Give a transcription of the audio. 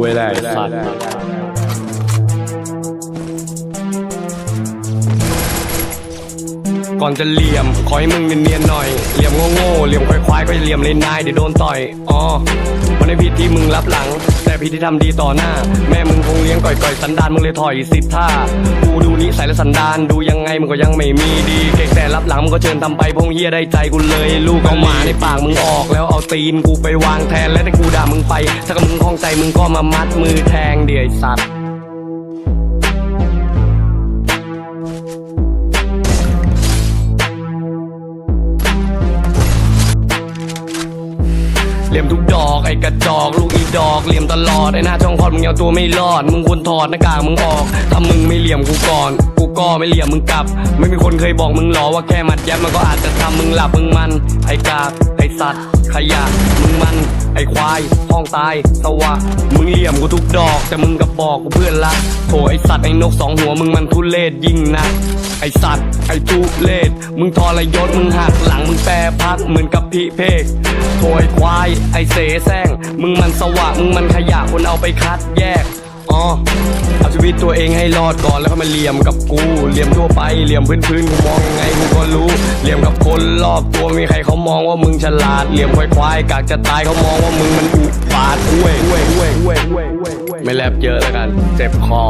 ไว้ ก่อนจะเหลี่ยม ขอให้มึงเนียนๆหน่อย เหลี่ยมโง่ๆเหลี่ยมควายๆก็จะเหลี่ยมเลยนายเดี๋ยวโดนต่อยอ๋อมันไม่ผิดที่มึงรับหลัง แต่ผิดที่ทำดีต่อหน้า แม่มึงคงเลี้ยงก่อยๆสันดานมึงเลยถอยสิท่ากูดูนิสัยและสันดานดูยังไงมึงก็ยังไม่มีดี เก่งแต่รับหลังมึงก็เชิญทำไปพงเฮียได้ใจกูเลย ลูกเอาหมาในปากมึงออก แล้วเอาตีนกูไปวางแทนและถ้ากูด่ามึงไป ถ้ากับมึงคล่องใจมึงก็มามัดมือแทงเดี๋ยวสัตว์ เหลี่ยมทุกดอกไอ้กระจอกลูกอีดอกเหลี่ยมตลอดไอ้หน้าช่องคลอดมึงยังตัวไม่รอดมึงควรถอดหน้ากากมึงออกถ้ามึงไม่เหลี่ยมกูก่อนกูก็ไม่เหลี่ยมมึงกลับ ไม่มีคนเคยบอกมึงหรอว่าแค่มัดยัดมันก็อาจจะทำมึงหลับมึงมันไอ้กากไอ้สัตว์ขยะมึงมัน ไอ้ควายห้องตายสวะมึงเหลี่ยมกูทุกดอก แต่มึงกับบอกกูเพื่อนละโถไอ้สัตว์ไอ้นกสองหัวมึงมันทุเลศยิ่งนะไอ้สัตว์ไอ้ทุเลศมึงทรยศมึงหักหลัง พักเหมือนกับพี่เพกโถไอ้ควายไอเสแสร้งมึงมันสวะมึงมันขยะคนเอาไปคัดแยกอ๋อเอาชีวิตตัวเองให้รอดก่อนแล้วก็มาเหลี่ยมกับกูเหลี่ยมทั่วไปเหลี่ยมพื้นๆกูมองยังไงกูก็รู้เหลี่ยมกับคนรอบตัวมีใครเขามองว่ามึงฉลาดเหลี่ยมควายๆกากจะตายเขามองว่ามึงมันอุบาทอ้วยอ้วยอ้วยอ้วยอ้วยอ้วยไม่แลบเยอะแล้วกัน เจ็บคอ